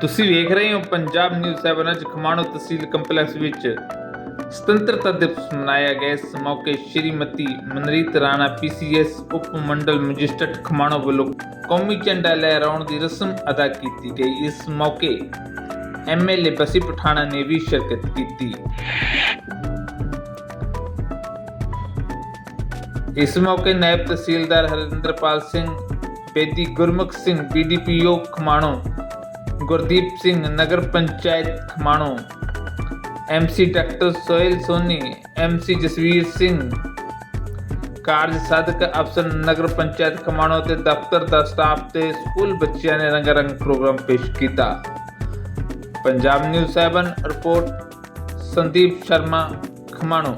ਤੁਸੀਂ ਵੇਖ ਰਹੇ ਹੋ ਪੰਜਾਬ ਨਿਊਜ਼ 7 ਅੱਜ ਖਮਾਣੋ ਤਹਿਸੀਲ ਕੰਪਲੈਕਸ ਵਿੱਚ ਸੁਤੰਤਰਤਾ ਦਿਵਸ ਮਨਾਇਆ ਗਿਆ। ਇਸ ਮੌਕੇ ਸ਼੍ਰੀਮਤੀ ਮਨਰੀਤ ਰਾਣਾ ਪੀਸੀਐਸ ਉਪ ਮੰਡਲ ਮੈਜਿਸਟਰੇਟ ਖਮਾਣੋ ਵੱਲੋਂ ਕੌਮੀ ਝੰਡਾ ਲਹਿਰਾਉਣ ਦੀ ਰਸਮ ਅਦਾ ਕੀਤੀ ਗਈ। ਇਸ ਮੌਕੇ ਐਮਐਲਏ ਬਸੀ ਪਠਾਣਾ ਨੇ ਵੀ ਸ਼ਿਰਕਤ ਕੀਤੀ। ਇਸ ਮੌਕੇ ਨਾਇਬ ਤਹਿਸੀਲਦਾਰ ਹਰਿੰਦਰਪਾਲ ਸਿੰਘ, ਬੇਦੀ ਗੁਰਮੁਖ ਸਿੰਘ ਬੀਡੀਪੀਓ ਖਮਾਣੋ ਗੁਰਦੀਪ ਸਿੰਘ, ਨਗਰ panchayat Khamano MC doctor soil Soni MC Jasvir Singh, ਕਾਰਜ ਸਾਧਕ ਅਫਸਰ, ਨਗਰ ਪੰਚਾਇਤ ਖਮਾਣੋ ਤੇ ਦਫ਼ਤਰ ਦਾ ਸਟਾਫ ਤੇ ਸਕੂਲ ਬੱਚਿਆਂ ਨੇ ਰੰਗਾਰੰਗ ਪ੍ਰੋਗਰਾਮ ਪੇਸ਼ ਕੀਤਾ। Punjab news 7 report, Sandeep Sharma, Khamano.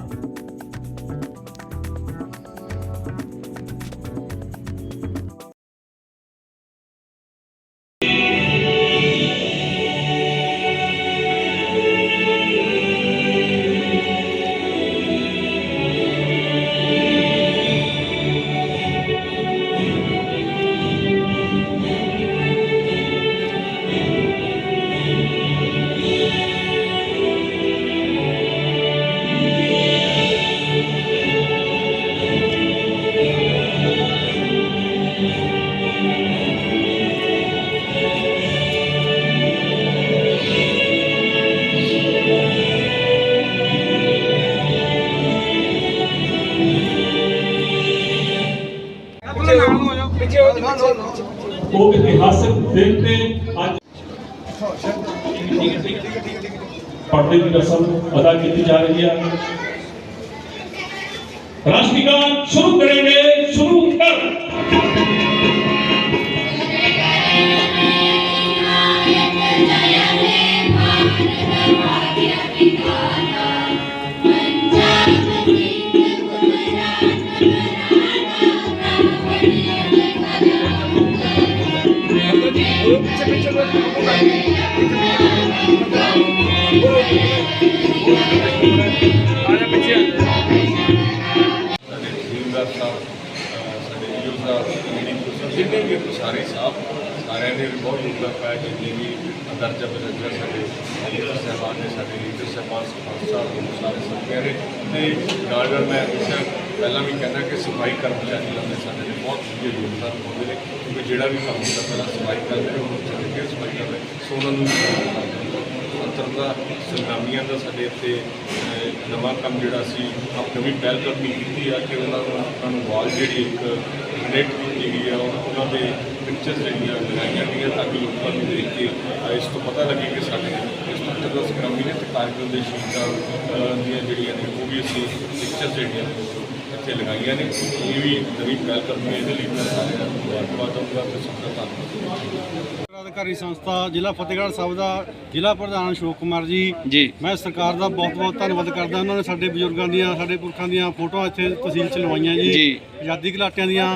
ਉਹ ਇਤਿਹਾਸਕ ਦਿਨ ਤੇ ਅੱਜ ਪੜ੍ਹਦੇ ਦੀ ਰਸਮ ਅਦਾ ਕੀਤੀ ਜਾ ਰਹੀ ਹੈ ਰਾਸ਼ਟਰੀਗਾਨ ਸ਼ੁਰੂ ਕरेंगे 삐뚤삐뚤로 넘어가니 삐뚤삐뚤로 넘어가니 ਯੋਗਦਾਨ ਪਾਇਆ ਜਿੰਨੇ ਵੀ ਦਰਜਾ ਬਦਰਜਾ ਸਾਡੇ ਲੀਡਰ ਸਾਹਿਬਾਨ ਨੇ, ਸਾਡੇ ਲੀਡਰ ਸਾਹਿਬਾਨ ਸਰਪੰਚ ਸਾਹਿਬ ਨੂੰ ਸਾਰੇ ਸਭਿਆਂ ਨੇ ਤੇ ਨਾਲ ਨਾਲ ਮੈਂ ਹਮੇਸ਼ਾ ਪਹਿਲਾਂ ਵੀ ਕਹਿੰਦਾ ਕਿ ਸਫ਼ਾਈ ਕਰਮਚਾਰੀ ਨੇ ਸਾਡੇ ਨੇ ਬਹੁਤ ਵਧੀਆ ਯੋਗਦਾਨ ਪਾਉਂਦੇ ਨੇ ਕਿਉਂਕਿ ਜਿਹੜਾ ਵੀ ਕੰਮ ਹੁੰਦਾ, ਪਹਿਲਾਂ ਸਫ਼ਾਈ ਕਰਦੇ ਨੇ ਉਹ ਚੱਲ ਕੇ ਸਫ਼ਾਈ ਕਰਦੇ ਨੇ। ਸੋ ਉਹਨਾਂ ਨੂੰ ਸੁਤੰਤਰਤਾ ਸੰਗਰਾਮੀਆਂ ਦਾ ਸਾਡੇ ਇੱਥੇ ਨਵਾਂ ਕੰਮ ਜਿਹੜਾ ਸੀ ਆਪ ਨਵੀਂ ਪਹਿਲ ਕਦਮੀ ਕੀਤੀ ਆ ਕਿ ਉਹਨਾਂ ਨੂੰ ਉਹਨਾਂ ਨੂੰ ਵਾਲ ਜਿਹੜੀ ਇੱਕ ਨੈਟ ਕੀਤੀ ਆ, ਉਹਨਾਂ ਦੇ ਪਿਕਚਰਸ ਜਿਹੜੀਆਂ ਲਗਾਈਆਂ ਗਈਆਂ ਤਾਂ ਕਿ ਲੋਕਾਂ ਨੂੰ ਦੇਖ ਕੇ ਇਸ ਤੋਂ ਪਤਾ ਲੱਗੇ ਕਿ ਸਾਡੇ ਸੁਤੰਤਰਤਾ ਸੰਗਰਾਮੀ ਨੇ ਤੇ ਕਾਰਗਿਲ ਦੇ ਸ਼ਹੀਦਾਂ ਦੀਆਂ ਜਿਹੜੀਆਂ ਨੇ, ਉਹ ਵੀ ਅਸੀਂ ਪਿਕਚਰਸ ਜਿਹੜੀਆਂ ਉਹ ਇੱਥੇ ਲਗਾਈਆਂ ਨੇ। ਇਹ ਵੀ ਨਵੀਂ ਗੱਲ ਕਰਨੀ ਇਹਦੇ ਲਈ ਮੈਂ ਸਾਰਿਆਂ ਨੂੰ ਮੁਬਾਰਕਬਾਦ ਦਊਂਗਾ ਤੇ ਸਭ ਦਾ ਧੰਨਵਾਦ। ਅਧਿਕਾਰੀ ਸੰਸਥਾ ਜ਼ਿਲ੍ਹਾ ਫਤਿਹਗੜ੍ਹ ਸਾਹਿਬ ਦਾ ਜ਼ਿਲ੍ਹਾ ਪ੍ਰਧਾਨ ਅਸ਼ੋਕ ਕੁਮਾਰ ਜੀ। ਜੀ। ਮੈਂ ਸਰਕਾਰ ਦਾ ਬਹੁਤ ਬਹੁਤ ਧੰਨਵਾਦ ਕਰਦਾ। ਉਹਨਾਂ ਨੇ ਸਾਡੇ ਬਜ਼ੁਰਗਾਂ ਦੀਆਂ ਸਾਡੇ ਪੁਰਖਾਂ ਦੀਆਂ ਫੋਟੋਆਂ ਇੱਥੇ ਤਹਿਸੀਲ ਚ ਲਵਾਈਆਂ ਜੀ। ਜੀ। ਆਜ਼ਾਦੀ ਘਲਾਟਿਆਂ ਦੀਆਂ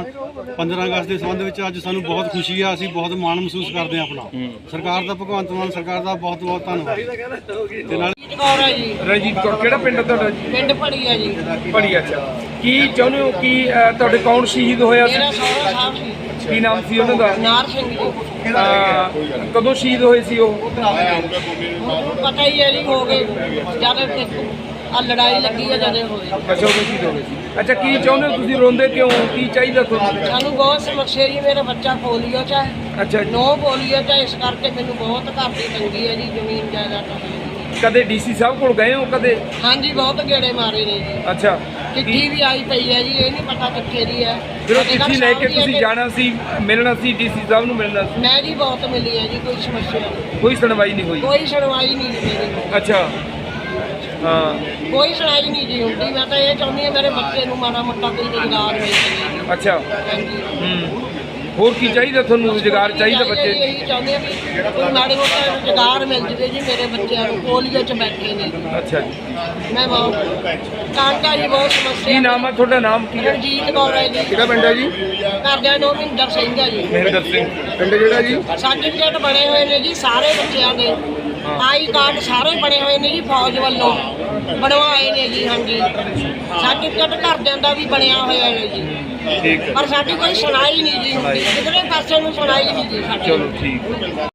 15 ਅਗਸਤ ਦੇ ਸੰਬੰਧ ਵਿੱਚ ਅੱਜ ਸਾਨੂੰ ਬਹੁਤ ਖੁਸ਼ੀ ਆ। ਅਸੀਂ ਬਹੁਤ ਮਾਣ ਮਹਿਸੂਸ ਕਰਦੇ ਹਾਂ ਆਪਣਾ। ਸਰਕਾਰ ਦਾ ਭਗਵੰਤ ਮਾਨ ਸਰਕਾਰ ਦਾ ਬਹੁਤ ਬਹੁਤ ਧੰਨਵਾਦ। ਤੇ ਨਾਲ ਕੌਰ ਹੈ ਜੀ। ਰਣਜੀਤ ਕੌਰ ਕਿਹੜਾ ਪਿੰਡ ਹੈ ਤੁਹਾਡਾ ਜੀ? ਪਿੰਡ ਹੈ ਜੀ। ਬੜੀ ਅੱਛਾ। ਕੀ ਚਾਹੁੰਦੇ ਹੋ ਕਿ ਤੁਹਾਡੇ ਕੌਣ ਸ਼ਹੀਦ ਹੋਇਆ ਮੇਰਾ ਸੀ ਸਹੁਰਾ ਸਾਹਿਬ ਸੀ। ਕੀ ਨਾਮ ਸੀ ਉਹਨਾਂ ਦਾ? ਨਾਰ ਸਿੰਘ ਜੀ। ਅਹ, ਕਦੋਂ ਸ਼ਹੀਦ ਹੋਏ ਸੀ ਉਹ? ਪਤਾ ਹੀ ਹੈ ਜੀ ਹੋ ਗਏ। ਜਦ ਆ ਲੜਾਈ ਲੱਗੀ ਹੈ ਜਦੇ ਹੋਏ। ਅੱਛਾ ਉਹ ਸ਼ਹੀਦ ਹੋ ਗਏ ਸੀ। ਅੱਛਾ ਕੀ ਚਾਹੁੰਦੇ ਹੋ ਤੁਸੀਂ? ਰੋਂਦੇ ਕਿਉਂ? ਹੋ? ਕੀ ਚਾਹੀਦਾ ਤੁਹਾਨੂੰ? ਸਾਨੂੰ ਬਹੁਤ ਸਮੱਸਿਆ ਜੀ ਮੇਰਾ ਬੱਚਾ ਪੋਲੀਓ ਚ ਹੈ। ਅੱਛਾ। ਨੋ ਪੋਲੀਓ ਚ ਹੈ, ਇਸ ਕਰਕੇ ਮੈਨੂੰ ਬਹੁਤ ਘਰ ਦੀ ਤੰਗੀ ਹੈ ਜੀ ਜ਼ਮੀਨ ਜਾਇਦਾਦ ਜੀ। ਕਦੇ ਡੀਸੀ ਸਾਹਿਬ ਕੋਲ ਗਏ ਹੋ ਕਦੇ? ਹਾਂਜੀ ਬਹੁਤ ਗੇੜੇ ਮਾਰੇ ਨੇ ਜੀ। ਅੱਛਾ। ਚਿੱਠੀ ਵੀ ਆਈ ਪਈ ਹੈ ਜੀ ਇਹ ਨਹੀਂ ਪਤਾ ਕਿੱਥੇ ਦੀ ਹੈ। ਫਿਰ ਉਹ ਚਿੱਠੀ ਲੈ ਕੇ ਤੁਸੀਂ ਜਾਣਾ ਸੀ ਮਿਲਣਾ ਸੀ ਡੀਸੀ ਸਾਹਿਬ ਨੂੰ ਮਿਲਣਾ ਸੀ? ਮੈਂ ਜੀ ਬਹੁਤ ਮਿਲੀ ਹੈ ਜੀ ਕੋਈ ਸਮੱਸਿਆ ਨਹੀਂ। ਕੋਈ ਸੁਣਵਾਈ ਨਹੀਂ ਹੋਈ? ਕੋਈ ਸੁਣਵਾਈ ਨਹੀਂ ਜੀ ਮੇਰੀ। ਅੱਛਾ। ਹਾਂ। ਕੋਈ ਸੁਣਾਈ ਨਹੀਂ ਜੀ ਹੁੰਦੀ ਮੈਂ ਤਾਂ ਇਹ ਚਾਹੁੰਦੀ ਹਾਂ ਮੇਰੇ ਬੱਚੇ ਨੂੰ ਮਾੜਾ ਮੋਟਾ ਕੋਈ ਰੁਜ਼ਗਾਰ ਮਿਲ। ਸਕੇ ਅੱਛਾ। ਹਾਂਜੀ। ਹੂੰ। ਹੋਰ ਕੀ ਚਾਹੀਦਾ ਤੁਹਾਨੂੰ? ਰੁਜ਼ਗਾਰ ਚਾਹੀਦਾ ਬੱਚੇ ਇਹੀ ਚਾਹੁੰਦੇ ਆ ਵੀ ਕੋਈ ਮਾੜੇ ਮੋਟਾ ਰੁਜ਼ਗਾਰ ਮਿਲ ਜਵੇ ਜੀ ਮੇਰੇ ਬੱਚਿਆਂ ਨੂੰ ਪੋਲੀਓ ਚ ਬੈਠੇ ਨੇ। ਅੱਛਾ ਜੀ। ਮੈਂ ਬਹੁਤ ਕਾਂਟਾ ਜੀ ਬਹੁਤ ਸਮੱਸਿਆ ਕੀ ਨਾਮ ਆ ਤੁਹਾਡਾ? ਨਾਮ ਕੀ ਹੈ? ਰਣਜੀਤ ਕੌਰ ਹੈ ਜੀ। ਕਿਹੜਾ ਪਿੰਡ ਹੈ ਜੀ? ਘਰਦਿਆਂ ਨੂੰ ਮਹਿੰਦਰ ਸਿੰਘ ਹੈ ਜੀ। ਮਹਿੰਦਰ ਸਿੰਘ। ਪਿੰਡ ਕਿਹੜਾ ਜੀ? ਸਰਟੀਫਿਕੇਟ ਬਣੇ ਹੋਏ ਨੇ ਜੀ ਸਾਰੇ ਬੱਚਿਆਂ ਦੇ। ਆਈ ਕਾਰਡ ਸਾਰੇ ਬਣੇ ਹੋਏ ਨੇ ਜੀ ਫੌਜ ਵੱਲੋਂ। ਬਣਵਾਏ ਨੇ ਜੀ ਹਾਂਜੀ। ਸਰਟੀਫਿਕੇਟ ਘਰਦਿਆਂ ਦਾ ਵੀ ਬਣਿਆ ਹੋਇਆ ਹੈ ਜੀ। ਠੀਕ ਹੈ। ਪਰ ਸਾਡੀ ਕੋਈ ਸੁਣਾਈ ਨਹੀਂ ਜੀ ਹੁੰਦੀ। ਕਿਧਰੇ ਪਾਸੇ ਨੂੰ ਸੁਣਾਈ ਨਹੀਂ ਜੀ ਸਾਡੀ। ਚਲੋ ਠੀਕ